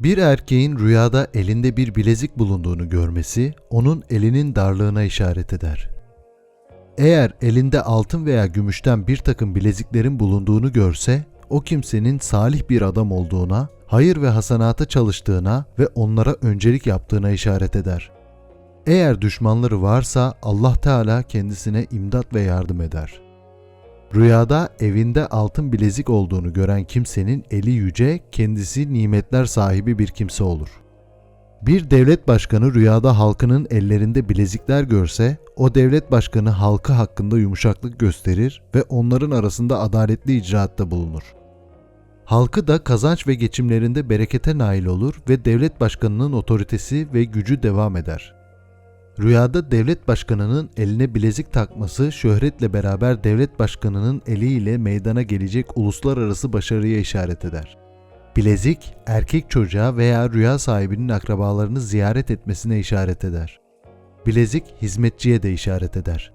Bir erkeğin rüyada elinde bir bilezik bulunduğunu görmesi, onun elinin darlığına işaret eder. Eğer elinde altın veya gümüşten bir takım bileziklerin bulunduğunu görse, o kimsenin salih bir adam olduğuna, hayır ve hasanata çalıştığına ve onlara öncelik yaptığına işaret eder. Eğer düşmanları varsa Allah Teala kendisine imdat ve yardım eder. Rüyada evinde altın bilezik olduğunu gören kimsenin eli yüce, kendisi nimetler sahibi bir kimse olur. Bir devlet başkanı rüyada halkının ellerinde bilezikler görse, o devlet başkanı halkı hakkında yumuşaklık gösterir ve onların arasında adaletli icraatta bulunur. Halkı da kazanç ve geçimlerinde berekete nail olur ve devlet başkanının otoritesi ve gücü devam eder. Rüyada devlet başkanının eline bilezik takması şöhretle beraber devlet başkanının eliyle meydana gelecek uluslararası başarıya işaret eder. Bilezik, erkek çocuğa veya rüya sahibinin akrabalarını ziyaret etmesine işaret eder. Bilezik, hizmetçiye de işaret eder.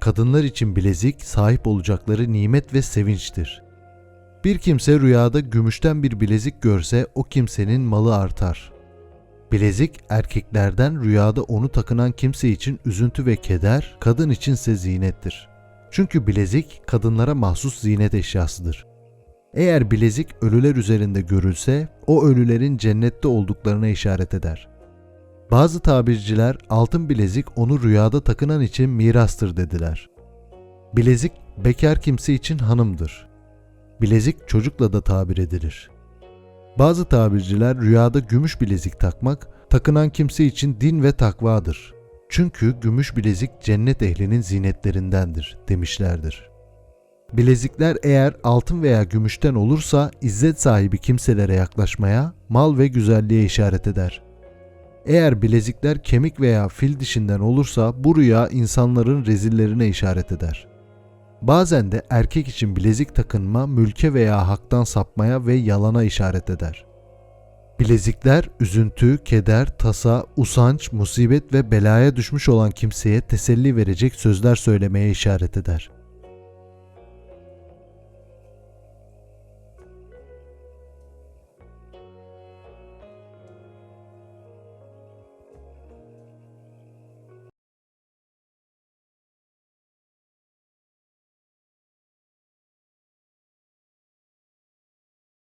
Kadınlar için bilezik, sahip olacakları nimet ve sevinçtir. Bir kimse rüyada gümüşten bir bilezik görse o kimsenin malı artar. Bilezik erkeklerden rüyada onu takınan kimse için üzüntü ve keder, kadın içinse zinettir. Çünkü bilezik kadınlara mahsus zinet eşyasıdır. Eğer bilezik ölüler üzerinde görülse o ölülerin cennette olduklarına işaret eder. Bazı tabirciler altın bilezik onu rüyada takınan için mirastır dediler. Bilezik bekar kimse için hanımdır. Bilezik çocukla da tabir edilir. Bazı tabirciler rüyada gümüş bilezik takmak, takınan kimse için din ve takvadır. Çünkü gümüş bilezik cennet ehlinin zinetlerindendir demişlerdir. Bilezikler eğer altın veya gümüşten olursa izzet sahibi kimselere yaklaşmaya, mal ve güzelliğe işaret eder. Eğer bilezikler kemik veya fil dişinden olursa bu rüya insanların rezillerine işaret eder. Bazen de erkek için bilezik takınma mülke veya haktan sapmaya ve yalana işaret eder. Bilezikler üzüntü, keder, tasa, usanç, musibet ve belaya düşmüş olan kimseye teselli verecek sözler söylemeye işaret eder.